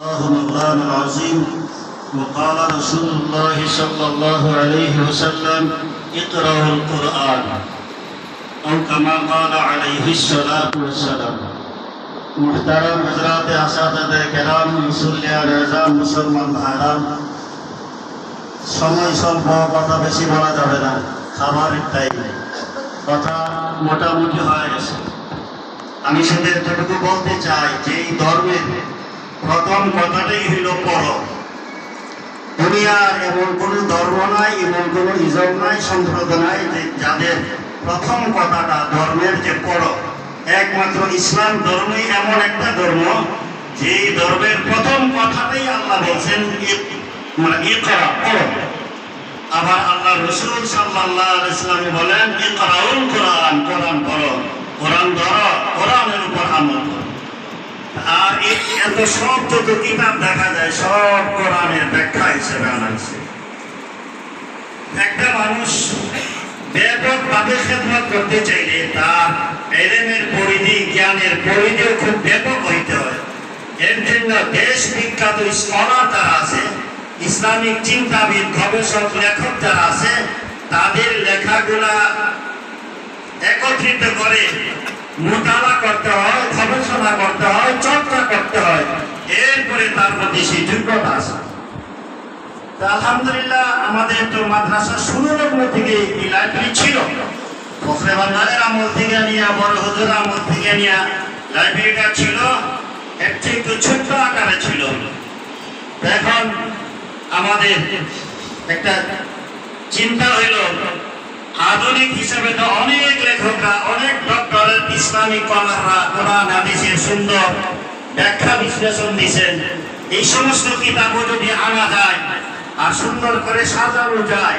الله مولانا العظيم وقال رسول الله صلى الله عليه وسلم اقرأوا القرآن أو كما قال عليه الصلاة والسلام محترم حضرات اساتذه کرام মুসল্লিয়ান এজাম মুসলমান ভাইরাম সময় স্বল্প কথা বেশি বলা যাবে না খাবারের টাইম কথা মোটামুটি হয়ে গেছে আমি শুধু এতটুকু বলতে চাই যে এই ধর্মের প্রথম কথাটাই হইল পর দুনিয়ার এমন কোনো ধর্ম নাই, এমন কোনো ইজম নাই, সম্প্রদায় নাই যে যাদের প্রথম কথাটা ধর্মের যে পর একমাত্র ইসলাম ধর্মই এমন একটা ধর্ম যে ধর্মের প্রথম কথাটাই আল্লাহ বলছেন মানে ই করা পড়ো আবার আল্লাহ রসুল সাল্লাহ ইসলাম বলেন ই করাউল কোরআন ধরো কোরআনের উপর আমল করো আর এই এত সব যত কিতাব দেখা যায়, সব কোরআনের ব্যাখ্যা হিসেবে আনা হয়েছে একটা মানুষ ব্যাপকভাবে খেদমত করতে চাইলে তার এলেমের পরিধি, জ্ঞানের পরিধিও খুব ব্যাপক হইতে হয়। এর জন্য দেশ বিখ্যাত স্কলার যারা আছে, ইসলামিক চিন্তাবিদ, গবেষক, লেখক যারা আছে, তাদের লেখাগুলা একত্রিত করে মোতালা করতে হয়, গবেষণা করতে হয় চর্চা করতে হয় এরপরে সেই যোগ্যতা আছে। তা আলহামদুলিল্লাহ আমাদের তো মাদ্রাসা শুরু লগ্ন থেকে, এই লাইব্রেরি ছিল। ফখরে বাংলার আমল থেকে নিয়ে, বড় আমল থেকে নিয়ে লাইব্রেরিটা ছিল, একটু ছোট্ট আকারে ছিল। এখন আমাদের একটা চিন্তা হইল, আধুনিক হিসেবে তো অনেক লেখকরা, অনেক ডক্টরের ইসলামিক কলাররা কোরআন, হাদিসের সুন্দর ব্যাখ্যা বিশ্লেষণ দিয়েছেন। এই সমস্ত কিতাবও যদি আনা যায় আর সুন্দর করে সাজানো যায়,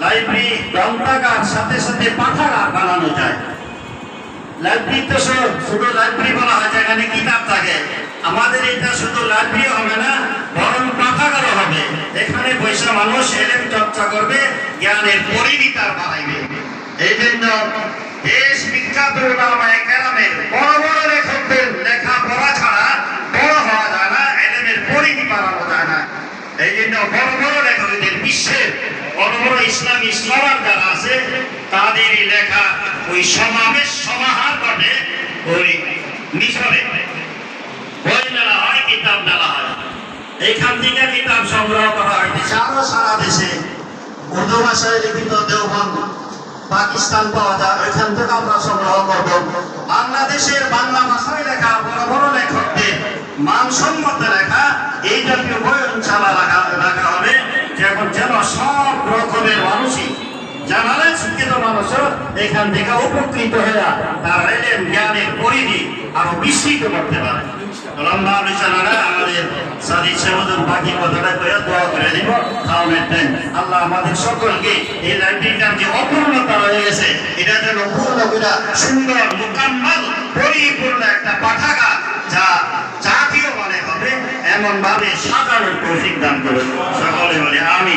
লাইব্রেরি গ্রন্থাগার সাথে সাথে পাঠাগার বানানো যায়। লাইব্রেরি তো শুধু- লাইব্রেরি বলা হয়, যেখানে কিতাব থাকে। আমাদের এটা শুধু লাইব্রেরি হবে না, বরং পাঠাগারও হবে। এখানে পয়সা মানুষ এলেম চর্চা করবে, জ্ঞানের তার বাড়াইবে। এই জন্য দেশ বিখ্যাত ওলামায়ে কেরামের বড় বড় লেখকদের লেখা পড়া ছাড়া বড় হওয়া যায় না এলেমের পরিধি বাড়ানো যায় না জন্য বড় বড় লেখকদের বিশ্বের বড় বড় ইসলামী যারা আছে, তাদেরই লেখা ওই সমাবেশ, সমাহার ঘটে ওই মিশরে। বই মেলা হয়, কিতাব মেলা হয়। থেকে কিতাব সংগ্রহ করা হয়। সারা দেশে উর্দু ভাষায় লিখিত পাকিস্তান পাওয়া যায়। ওইখান থেকে আমরা সংগ্রহ করব। বাংলাদেশের বাংলা ভাষায় লেখা বড় বড় লেখকদের মানসম্মত লেখা, এই জাতীয় বই ইনশাল্লাহ রাখা যেমন যেন সব রকমের মানুষই জানালে শিক্ষিত এখান থেকে উপকৃত হয়ে তার জ্ঞানের পরিধি আরও বিস্তৃত করতে পারে। বাকি অপূর্ণতা এটা যেন পূর্ণ সুন্দর পরিপূর্ণ একটা পাঠাগার এমন ভাবে সাজানোর তৌফিক দান করুন। সকলে বলে আমি